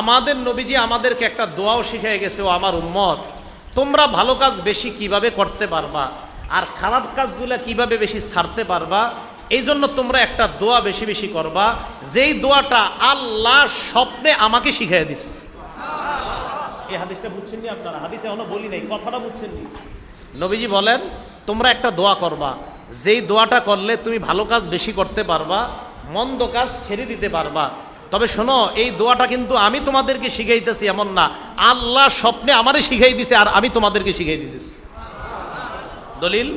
আমাদের নবীজি আমাদেরকে একটা দোয়াও শিখিয়ে গেছে, ও আমার উম্মত, তোমরা ভালো কাজ বেশি কীভাবে করতে পারবা? আর খারাপ কাজগুলা কীভাবে বেশি ছাড়তে পারবা? এই জন্য তোমরা একটা দোয়া বেশি বেশি করবা। যেই দোয়াটা আল্লাহ স্বপ্নে আমাকে শিখিয়ে দিস এই হাদিসটা বুঝছেন নি আপনারা? হাদিসে এখনও বলি নাই, কথাটা বুঝছেন নি? নবীজি বলেন, তোমরা একটা দোয়া করবা। যেই দোয়াটা করলে তুমি ভালো কাজ বেশি করতে পারবা, মন্দ কাজ ছেড়ে দিতে পারবা। তবে শোনো, এই দোয়াটা কিন্তু আমি তোমাদেরকে শিখাইতেছি, এমন না। আল্লাহ স্বপ্নে আমারে শিখাই দিছে আর আমি তোমাদেরকে শিখাই দিতেছি। দলিল,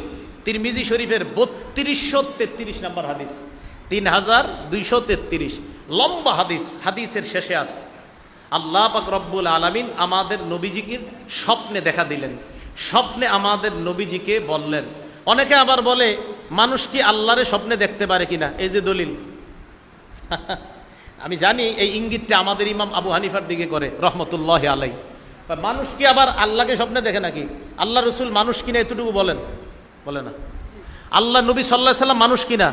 তিরমিজি শরীফের বত্রিশশো তেত্রিশ নম্বর হাদিস তিন হাজার দুইশো তেত্রিশ। লম্বা হাদিস, হাদিসের শেষে আছে, আল্লাহ পাক রব্বুল আলামিন আমাদের নবীজিকে স্বপ্নে দেখা দিলেন, স্বপ্নে আমাদের নবীজিকে বললেন। অনেকে আবার বলে, মানুষ কি আল্লাহরে স্বপ্নে দেখতে পারে কিনা? এই যে দলিল। আমি জানি এই ইঙ্গিতটা আমাদের ইমাম আবু হানিফার দিকে করে, রহমতুল্লাহ আলাই মানুষ কি আবার আল্লাহকে স্বপ্নে দেখে নাকি? আল্লাহ রসুল মানুষ কিনা এতটুকু বলেন? বলে না। আল্লাহ নবী সাল্লাহ সাল্লাম মানুষ কিনা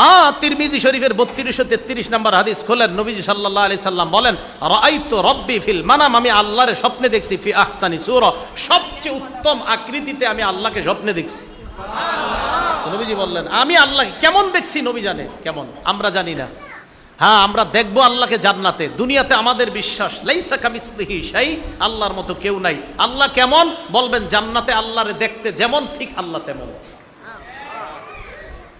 হ্যাঁ তিরমিজি শরীফের বত্রিশশো তেত্রিশ নম্বর হাদিস খোলেন, নবীজি সাল্লাহ আলি সাল্লাম বলেন রাইতো রব্বি ফিল মানাম আমি আল্লাহরে স্বপ্নে দেখছি, ফি আহসানি সুর। সবচেয়ে উত্তম আকৃতিতে আমি আল্লাহকে স্বপ্নে দেখছি। নবীজি বললেন, আমি আল্লাহকে কেমন দেখছি নবী জানে? কেমন? আমরা জানি না। হ্যাঁ আমরা দেখব আল্লাহকে জান্নাতে। দুনিয়াতে আমাদের বিশ্বাস। লাইসা কামিসলিহি আল্লাহর মতো কেউ নাই। আল্লাহ কেমন? বলবেন, জান্নাতে আল্লাহরে দেখতে যেমন, ঠিক আল্লাহ তেমন।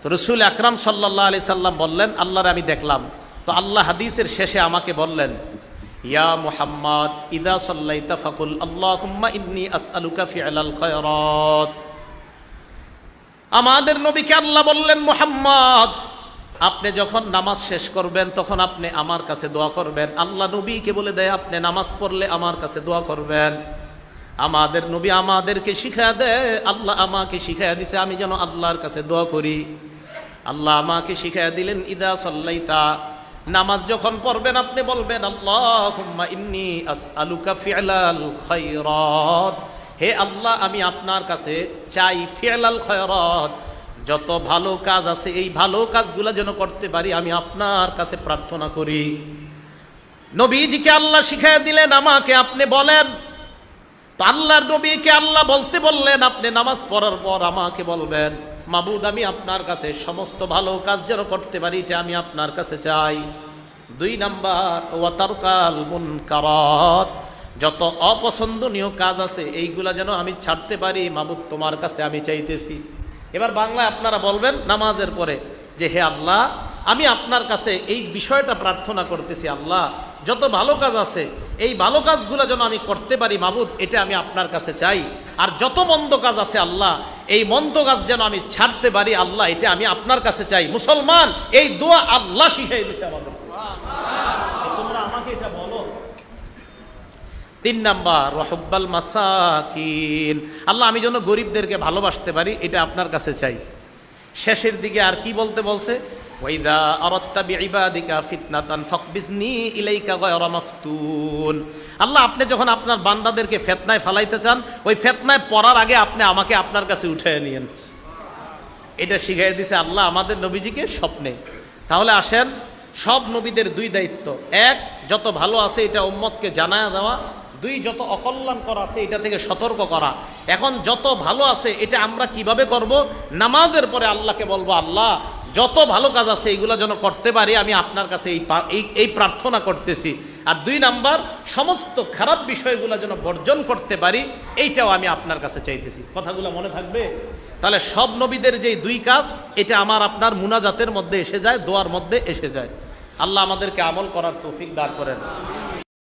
তো রসুল আকরাম সাল্লাহ আলি সাল্লাম বললেন, আল্লাহরে আমি দেখলাম। তো আল্লাহ হাদিসের শেষে আমাকে বললেন, ইয়া মুহাম্মদ, ইদা সাল্লাইতা ফাকুল আল্লাহুম্মা ইন্নী আসআলুকা ফিআলাল খায়রাত। আমাদের নবীকে আল্লাহ বললেন, মুহাম্মদ আপনি যখন নামাজ শেষ করবেন, তখন আপনি আমার কাছে দোয়া করবেন। আল্লাহ নবীকে বলে দেয়, আপনি নামাজ পড়লে আমার কাছে দোয়া করবেন। আমাদের নবী আমাদেরকে শিখা দেয়, আল্লাহ আমাকে শিখাইয়া দিছে, আমি যেন আল্লাহর কাছে দোয়া করি। আল্লাহ আমাকে শিখাইয়া দিলেন, ইদা সাল্লাইতা। নামাজ যখন পড়বেন, আপনি বলবেন, আল্লাহুম্মা ইন্নী আসআলুকা ফি'লাল খায়রাত। হে আল্লাহ, আমি আপনার কাছে চাই ফি'লাল খায়রাত। যত ভালো কাজ আছে, এই ভালো কাজগুলো যেন করতে পারি, আমি আপনার কাছে প্রার্থনা করি। নবীজিকে আল্লাহ শিখাইয়া দিলেন, আমাকে আপনি বলেন। তো আল্লাহর নবীকে আল্লাহ বলতে বললেন, আপনি নামাজ পড়ার পর আমাকে বলবেন, মাবুদ, আমি আপনার কাছে সমস্ত ভালো কাজ যেন করতে পারি, এটা আমি আপনার কাছে চাই। দুই নাম্বার ওয়াতারকাল মুনকারাত যত অপছন্দনীয় কাজ আছে, এইগুলা যেন আমি ছাড়তে পারি। মাবুদ, তোমার কাছে আমি চাইতেছি। এবার বাংলায় আপনারা বলবেন নামাজের পরে যে হে আল্লাহ, আমি আপনার কাছে এই বিষয়টা প্রার্থনা করতেছি, আল্লাহ, যত ভালো কাজ আছে, এই ভালো কাজগুলো যেন আমি করতে পারি, মাবুদ, এটা আমি আপনার কাছে চাই। আর যত মন্দ কাজ আছে, আল্লাহ, এই মন্দ কাজ যেন আমি ছাড়তে পারি, আল্লাহ, এটা আমি আপনার কাছে চাই। মুসলমান, এই দোয়া আল্লাহ শিখাই দিছে আমাদের তোমরা আমাকে এটা বলো তিন নাম্বার রহব্বাল মাসাকিন। আল্লাহ, আমি যেন গরিবদেরকে ভালোবাসতে পারি, এটা আপনার কাছে চাই। শেষের দিকে আর কি বলতে বলছে? ওয়াইদা আরাত্তা বিইবাদিকা ফিতনাতান ফাকবিজনি ইলাইকা গায়রা মাফতুন। আল্লাহ, আপনি যখন আপনার বান্দাদেরকে ফেতনায় ফালাইতে চান, ওই ফেতনায় পড়ার আগে আপনি আমাকে আপনার কাছে উঠায় নিয়েন। এটা শিখাই দিছে আল্লাহ আমাদের নবীজিকে স্বপ্নে। তাহলে আসেন, সব নবীদের দুই দায়িত্ব। এক, যত ভালো আছে এটা উম্মতকে জানায় দেওয়া দুই যত অকল্যাণ করা আছে, এটা থেকে সতর্ক করা। এখন যত ভালো আছে, এটা আমরা কীভাবে করব? নামাজের পরে আল্লাহকে বলব, আল্লাহ, যত ভালো কাজ আছে এইগুলো যেন করতে পারি, আমি আপনার কাছে এই এই প্রার্থনা করতেছি। আর দুই নাম্বার, সমস্ত খারাপ বিষয়গুলো যেন বর্জন করতে পারি, এইটাও আমি আপনার কাছে চাইতেছি। কথাগুলো মনে থাকবে? তাহলে সব নবীদের যেই দুই কাজ, এটা আমার আপনার মুনাজাতের মধ্যে এসে যায়, দোয়ার মধ্যে এসে যায়। আল্লাহ আমাদেরকে আমল করার তৌফিক দান করেন।